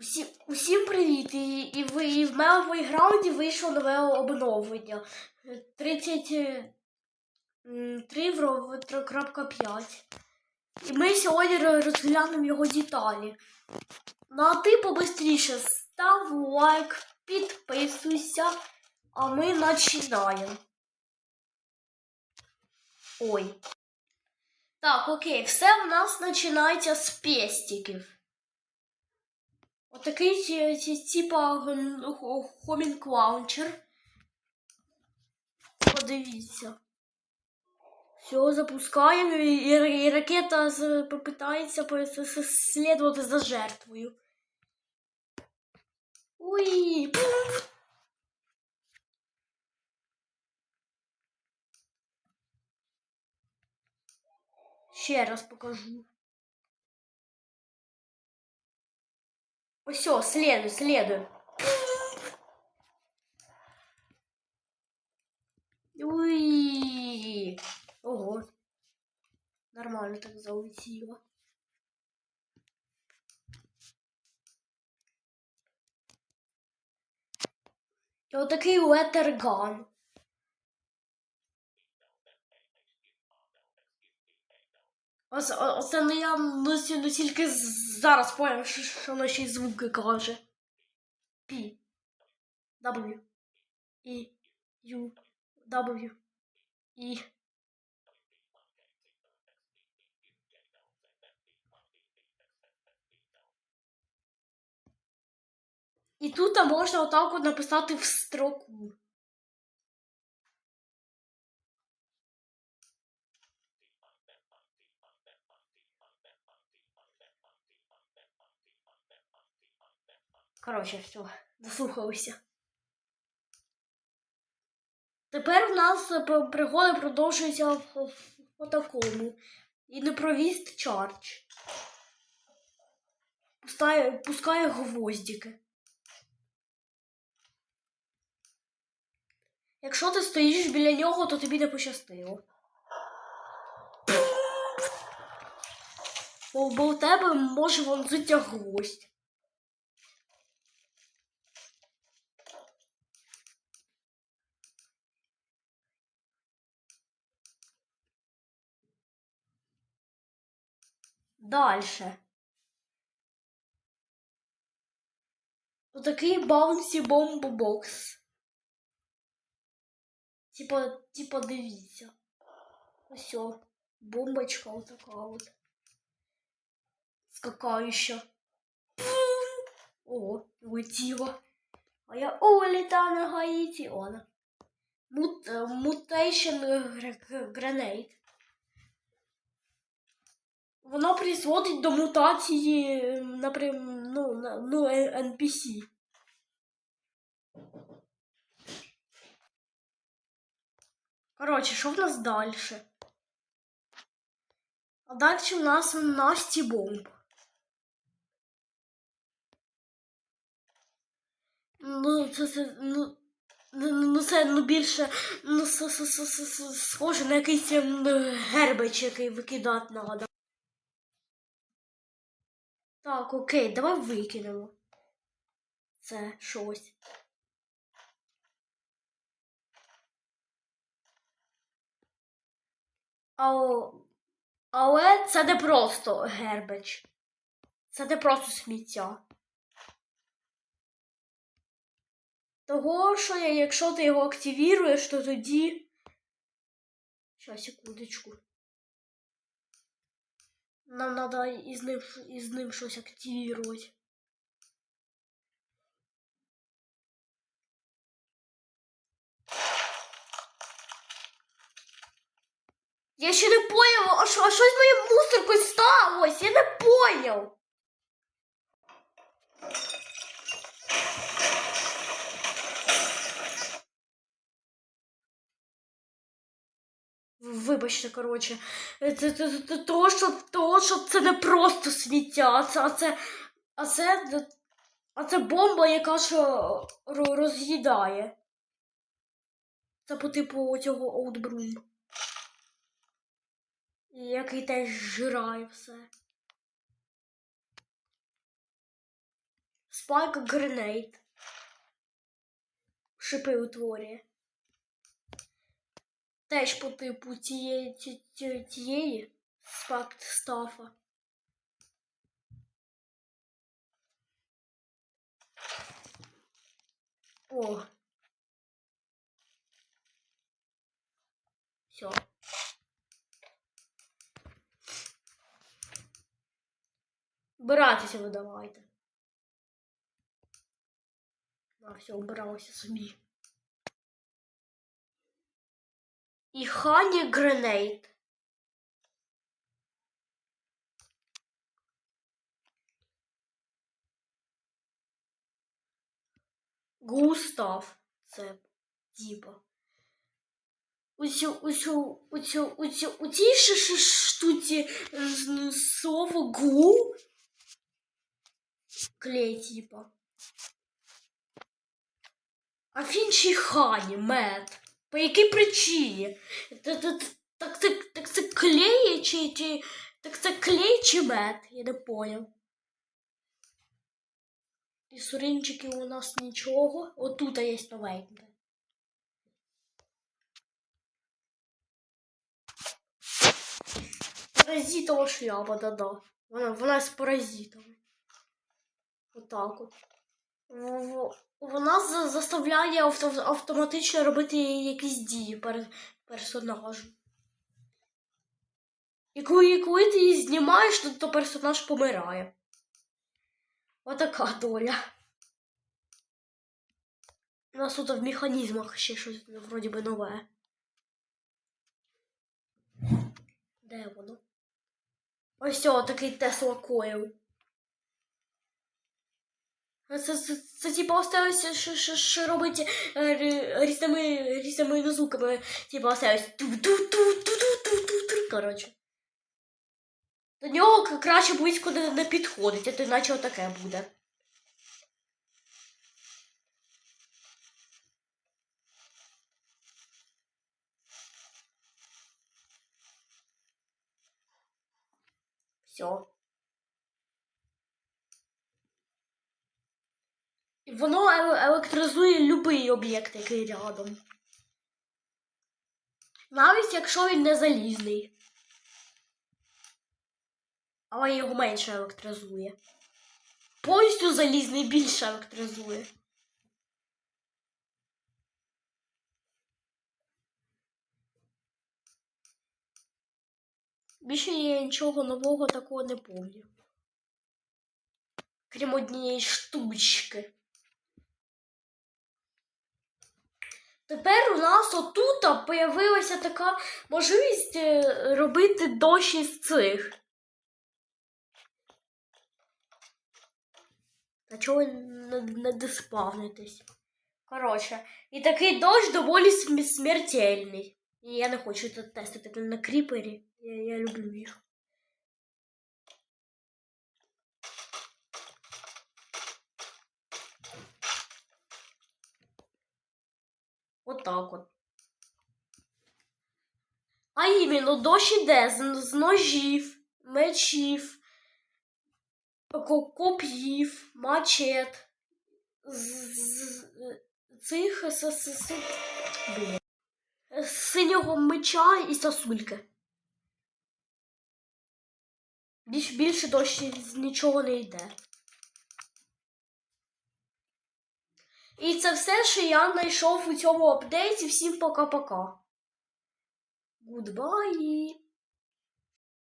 Усім, усім привіт! І, і, і в мене в Майграунді вийшло нове обновлення. 33.5. І ми сьогодні розглянемо його деталі. Ну а ти побистріше став лайк, підписуйся, а ми починаємо. Ой. Так, окей, все в нас починається з пестиків. Отакий типа хомінг лаунчер. Подивіться. Все, запускаємо, і, і, ракета попитається слідувати за жертвою. Уй! Ще раз покажу. Все, следуй, следуй. Уй. Ого. Нормально так залетіло. І отакий летерган. Оце, не я ну, ті- ну, тільки зараз поняв, що, воно ще й звуки каже. P. W. E. U. W. E. І тут можна отак от написати в строку. Коротше, все, заслухалися. Тепер в нас е, п- пригода в, такому. І не провіст чардж. Пускає, пускає гвоздики. Якщо ти стоїш біля нього, то тобі не пощастило. Бо, бо у тебе може вонзитися гвоздь. Дальше. Отакий баунсі бомбобокс. Типа, типа, дивіться. Ось бомбочка отака от. Скакающа. О, летіла. А я о, літа на Гаїті. Мут, е, mutation Воно призводить до мутації, наприклад, ну, ну, е- NPC. Коротше, що в нас далі? А далі в нас Насті бомб. Ну, це, це ну, ну, ну, це ну, більше ну, схоже на якийсь ем, гербич, який викидати треба. Так, окей, давай викинемо. Це щось. А, але це не просто гербич. Це не просто сміття. Того, що якщо ти його активіруєш, то тоді. Щас, секундочку. Нам надо із ним, із ним щось активірувати. Я ще не поняв, а що, а що з моєю мусоркою сталося? Я не поняв. Вибачте, коротше, це, це, це, того, що, того, що це не просто сміття, а це, а це, а це, а це бомба, яка що роз'їдає. Це по типу цього Outbroom. Який теж жирає все. Спайк Гренейд. Шипи утворює. Теж по типу тієї, ті- ті- тієї спакт стафа. О. Все. Вбиратися ви давайте. А, все, убиралося собі. І Хані Гренейд. Густав. Це типа. Усю, усю, усю, усю, у цій ш- ш- штуці е, з- слово гу клей, типа. А в іншій хані мед. По якій причині? Та- та- та- Так це, так це клеє чи, чи так це клей чи мед? Я не поняв. І суринчики у нас нічого. Отут є новеньке. Паразитова шляпа, да-да. Вона, вона з паразитами. Отак от. В- в- Вона заставляє авто, автоматично робити якісь дії перед персонажем. І коли, коли ти її знімаєш, то, то персонаж помирає. Отака доля. У нас тут в механізмах ще щось вроді би нове. Де воно? Ось о, такий Тесла Койл. Це, це, це, це типа осталося, що, що, що робить е, різними, різними звуками. Типа осталось ту-ту-ту-ту-ту-ту-ту. Коротше. До нього краще близько не, не підходить, а то іначе отаке буде. Все. Воно електризує будь-який об'єкт, який рядом. Навіть якщо він не залізний. Але його менше електризує. Повністю залізний більше електризує. Більше я нічого нового такого не пам'ятаю. Крім однієї штучки. Тепер у нас отут появилася така можливість е, робити дощ із цих. На чого не, не диспавнитись? Коротше, і такий дощ доволі смертельний. Я не хочу це тестити на кріпері. Я, я люблю їх. Отак от. А іменно дощ іде з, з ножів, мечів, коп'їв, мачет, з, з- цих с, з синього меча і сосульки. Більш, більше дощ нічого не йде. І це все, що я знайшов у цьому апдейті. Всім пока-пока. Гудбай!